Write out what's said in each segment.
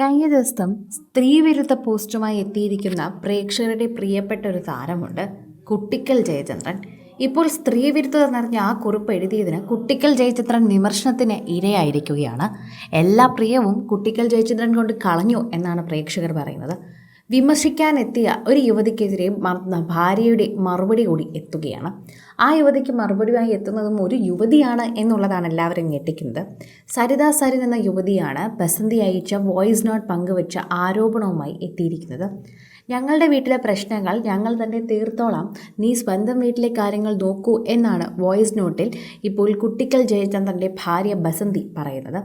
കഴിഞ്ഞ ദിവസം സ്ത്രീവിരുദ്ധ പോസ്റ്റുമായി എത്തിയിരിക്കുന്ന പ്രേക്ഷകരുടെ പ്രിയപ്പെട്ട ഒരു താരമുണ്ട് കുട്ടിക്കൽ ജയചന്ദ്രൻ. ഇപ്പോൾ സ്ത്രീവിരുദ്ധത നിറഞ്ഞ ആ കുറിപ്പ് എഴുതിയതിന് കുട്ടിക്കൽ ജയചന്ദ്രൻ വിമർശനത്തിന് ഇരയായിരിക്കുകയാണ്. എല്ലാ പ്രിയവും കുട്ടിക്കൽ ജയചന്ദ്രൻ കൊണ്ട് കളഞ്ഞു എന്നാണ് പ്രേക്ഷകർ പറയുന്നത്. വിമർശിക്കാനെത്തിയ ഒരു യുവതിക്കെതിരെ മറന്ന ഭാര്യയുടെ മറുപടി കൂടി എത്തുകയാണ്. ആ യുവതിക്ക് മറുപടിയായി എത്തുന്നതും ഒരു യുവതിയാണ് എന്നുള്ളതാണ് എല്ലാവരും ഞെട്ടിക്കുന്നത്. സരിത സരിൻ എന്ന യുവതിയാണ് ബസന്തി അയച്ച വോയിസ് നോട്ട് പങ്കുവച്ച ആരോപണവുമായി എത്തിയിരിക്കുന്നത്. ഞങ്ങളുടെ വീട്ടിലെ പ്രശ്നങ്ങൾ ഞങ്ങൾ തന്നെ തീർത്തോളാം. നീ സ്വന്തം വീട്ടിലെ കാര്യങ്ങൾ നോക്കൂ എന്നാണ് വോയിസ് നോട്ടിൽ ഇപ്പോൾ കുട്ടിക്കൽ ജയചന്ദ്രന്റെ ഭാര്യ ബസന്തി പറയുന്നത്.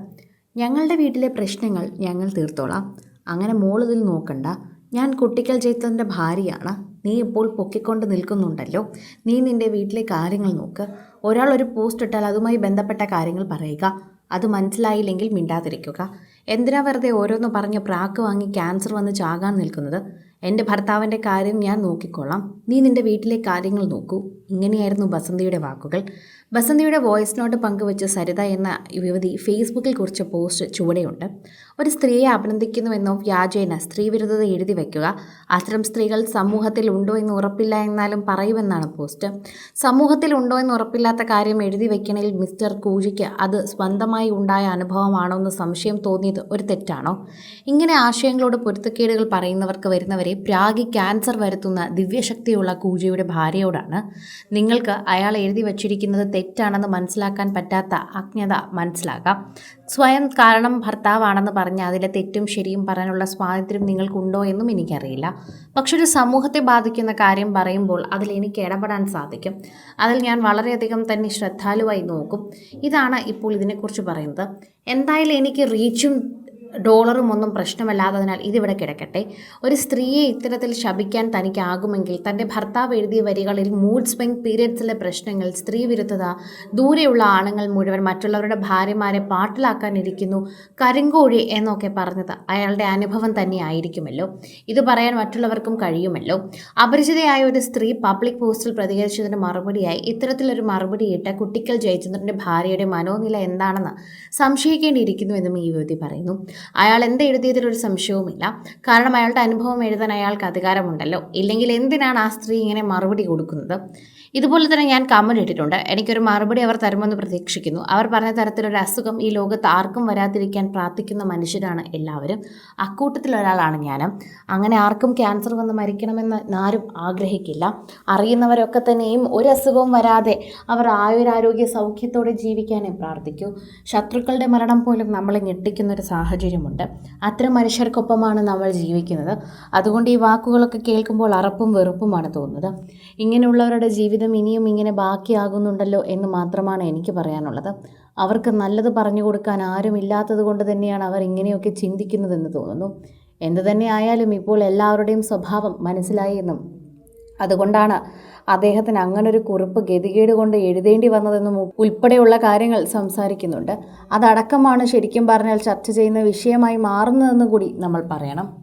ഞങ്ങളുടെ വീട്ടിലെ പ്രശ്നങ്ങൾ ഞങ്ങൾ തീർത്തോളാം. അങ്ങനെ മോളിതിൽ നോക്കണ്ട. ഞാൻ കുട്ടിക്കൽ ജയചന്ദ്രന്റെ ഭാര്യയാണ്. നീ ഇപ്പോൾ പൊക്കിക്കൊണ്ട് നിൽക്കുന്നുണ്ടല്ലോ. നീ നിന്റെ വീട്ടിലെ കാര്യങ്ങൾ നോക്ക്. ഒരാൾ ഒരു പോസ്റ്റ് ഇട്ടാൽ അതുമായി ബന്ധപ്പെട്ട കാര്യങ്ങൾ പറയുക. അത് മനസ്സിലായില്ലെങ്കിൽ മിണ്ടാതിരിക്കുക. എന്തിനാ വെറുതെ ഓരോന്ന് പറഞ്ഞ് പ്രാക്ക് വാങ്ങി ക്യാൻസർ വന്ന് ചാകാൻ നിൽക്കുന്നത്? എന്റെ ഭർത്താവിന്റെ കാര്യം ഞാൻ നോക്കിക്കൊള്ളാം. നീ നിന്റെ വീട്ടിലെ കാര്യങ്ങൾ നോക്കൂ. ഇങ്ങനെയായിരുന്നു ബസന്തിയുടെ വാക്കുകൾ. ബസന്തിയുടെ വോയിസ് നോട്ട് പങ്കുവച്ച് സരിത എന്ന യുവതി ഫേസ്ബുക്കിൽ കുറിച്ച പോസ്റ്റ് ചുവടെയുണ്ട്. ഒരു സ്ത്രീയെ അഭിനന്ദിക്കുന്നുവെന്നോ വ്യാജേന സ്ത്രീവിരുദ്ധത എഴുതി വയ്ക്കുക അത്തരം സ്ത്രീകൾ സമൂഹത്തിൽ ഉണ്ടോ എന്ന് ഉറപ്പില്ല എന്നാലും പറയുമെന്നാണ് പോസ്റ്റ്. സമൂഹത്തിൽ ഉണ്ടോ എന്ന് ഉറപ്പില്ലാത്ത കാര്യം എഴുതി വയ്ക്കണേൽ മിസ്റ്റർ കൂജിക്ക് അത് സ്വന്തമായി ഉണ്ടായ അനുഭവമാണോ എന്ന് സംശയം തോന്നിയത് ഒരു തെറ്റാണോ? ഇങ്ങനെ ആശയങ്ങളോട് പൊരുത്തക്കേടുകൾ പറയുന്നവർക്ക് വരുന്നവരെ പ്രാഗി ക്യാൻസർ വരുത്തുന്ന ദിവ്യശക്തിയുള്ള കൂജിയുടെ ഭാര്യയോടാണ്. നിങ്ങൾക്ക് അയാൾ എഴുതി വച്ചിരിക്കുന്നത് തെറ്റാണെന്ന് മനസ്സിലാക്കാൻ പറ്റാത്ത അജ്ഞത മനസ്സിലാക്കാം സ്വയം കാരണം ഭർത്താവാണെന്ന് പറഞ്ഞ് അതിലെ തെറ്റും ശരിയും പറയാനുള്ള സ്വാതന്ത്ര്യം നിങ്ങൾക്കുണ്ടോ എന്നും എനിക്കറിയില്ല. പക്ഷെ ഒരു സമൂഹത്തെ ബാധിക്കുന്ന കാര്യം പറയുമ്പോൾ അതിൽ എനിക്ക് ഇടപെടാൻ സാധിക്കും. അതിൽ ഞാൻ വളരെയധികം തന്നെ ശ്രദ്ധാലുവായി നോക്കും. ഇതാണ് ഇപ്പോൾ ഇതിനെക്കുറിച്ച് പറയുന്നത്. എന്തായാലും എനിക്ക് റീച്ചും ഡോളറും ഒന്നും പ്രശ്നമല്ലാത്തതിനാൽ ഇതിവിടെ കിടക്കട്ടെ. ഒരു സ്ത്രീയെ ഇത്തരത്തിൽ ശപിക്കാൻ തനിക്കാകുമെങ്കിൽ തന്റെ ഭർത്താവ് എഴുതിയ വരികളിൽ മൂഡ് സ്വിംഗ് പീരിയഡ്സിലെ പ്രശ്നങ്ങൾ സ്ത്രീ വിരുദ്ധത ദൂരെയുള്ള ആണുങ്ങൾ മുഴുവൻ മറ്റുള്ളവരുടെ ഭാര്യമാരെ പാട്ടിലാക്കാനിരിക്കുന്നു കരിങ്കോഴി എന്നൊക്കെ പറഞ്ഞത് അയാളുടെ അനുഭവം തന്നെ ആയിരിക്കുമല്ലോ ഇത് പറയാൻ മറ്റുള്ളവർക്കും കഴിയുമല്ലോ. അപരിചിതയായ ഒരു സ്ത്രീ പബ്ലിക് പോസ്റ്റിൽ പ്രതികരിച്ചതിന് മറുപടിയായി ഇത്തരത്തിലൊരു മറുപടിയിട്ട് കുട്ടിക്കൽ ജയചന്ദ്രന്റെ ഭാര്യയുടെ മനോനില എന്താണെന്ന് സംശയിക്കേണ്ടിയിരിക്കുന്നു എന്നും ഈ യുവതി പറയുന്നു. അയാൾ എന്ത് എഴുതിയതിലൊരു സംശയവുമില്ല. കാരണം അയാളുടെ അനുഭവം എഴുതാൻ അയാൾക്ക് അധികാരമുണ്ടല്ലോ. ഇല്ലെങ്കിൽ എന്തിനാണ് ആ സ്ത്രീ ഇങ്ങനെ മറുപടി കൊടുക്കുന്നത്? ഇതുപോലെ തന്നെ ഞാൻ കമന്റ് ഇട്ടിട്ടുണ്ട്. എനിക്കൊരു മറുപടി അവർ തരുമെന്ന് പ്രതീക്ഷിക്കുന്നു. അവർ പറഞ്ഞ തരത്തിലൊരു അസുഖം ഈ ലോകത്ത് ആർക്കും വരാതിരിക്കാൻ പ്രാർത്ഥിക്കുന്ന മനുഷ്യരാണ് എല്ലാവരും. അക്കൂട്ടത്തിൽ ഒരാളാണ് ഞാൻ അങ്ങനെ ആർക്കും ക്യാൻസർ വന്ന് മരിക്കണമെന്ന് ആരും ആഗ്രഹിക്കില്ല. അറിയുന്നവരൊക്കെ തന്നെയും ഒരു അസുഖവും വരാതെ അവർ ആയുരാരോഗ്യ സൗഖ്യത്തോടെ ജീവിക്കാനേ പ്രാർത്ഥിക്കൂ. ശത്രുക്കളുടെ മരണം പോലും നമ്മളെ ഞെട്ടിക്കുന്നൊരു സാഹചര്യമുണ്ട്. അത്തരം മനുഷ്യർക്കൊപ്പമാണ് നമ്മൾ ജീവിക്കുന്നത്. അതുകൊണ്ട് ഈ വാക്കുകളൊക്കെ കേൾക്കുമ്പോൾ അറപ്പും വെറുപ്പുമാണ് തോന്നുന്നത്. ഇങ്ങനെയുള്ളവരുടെ ജീവിതം ഇനിയും ഇങ്ങനെ ബാക്കിയാകുന്നുണ്ടല്ലോ എന്ന് മാത്രമാണ് എനിക്ക് പറയാനുള്ളത്. അവർക്ക് നല്ലത് പറഞ്ഞു കൊടുക്കാൻ ആരുമില്ലാത്തത് കൊണ്ട് തന്നെയാണ് അവർ ഇങ്ങനെയൊക്കെ ചിന്തിക്കുന്നതെന്ന് തോന്നുന്നു. എന്തു തന്നെ ആയാലും ഇപ്പോൾ എല്ലാവരുടെയും സ്വഭാവം മനസ്സിലായി എന്നും അതുകൊണ്ടാണ് അദ്ദേഹത്തിന് അങ്ങനൊരു കുറിപ്പ് ഗതികേട് കൊണ്ട് എഴുതേണ്ടി വന്നതെന്നും ഉൾപ്പെടെയുള്ള കാര്യങ്ങൾ സംസാരിക്കുന്നുണ്ട്. അതടക്കമാണ് ശരിക്കും പറഞ്ഞാൽ ചർച്ച ചെയ്യുന്ന വിഷയമായി മാറുന്നതെന്ന് കൂടി നമ്മൾ പറയണം.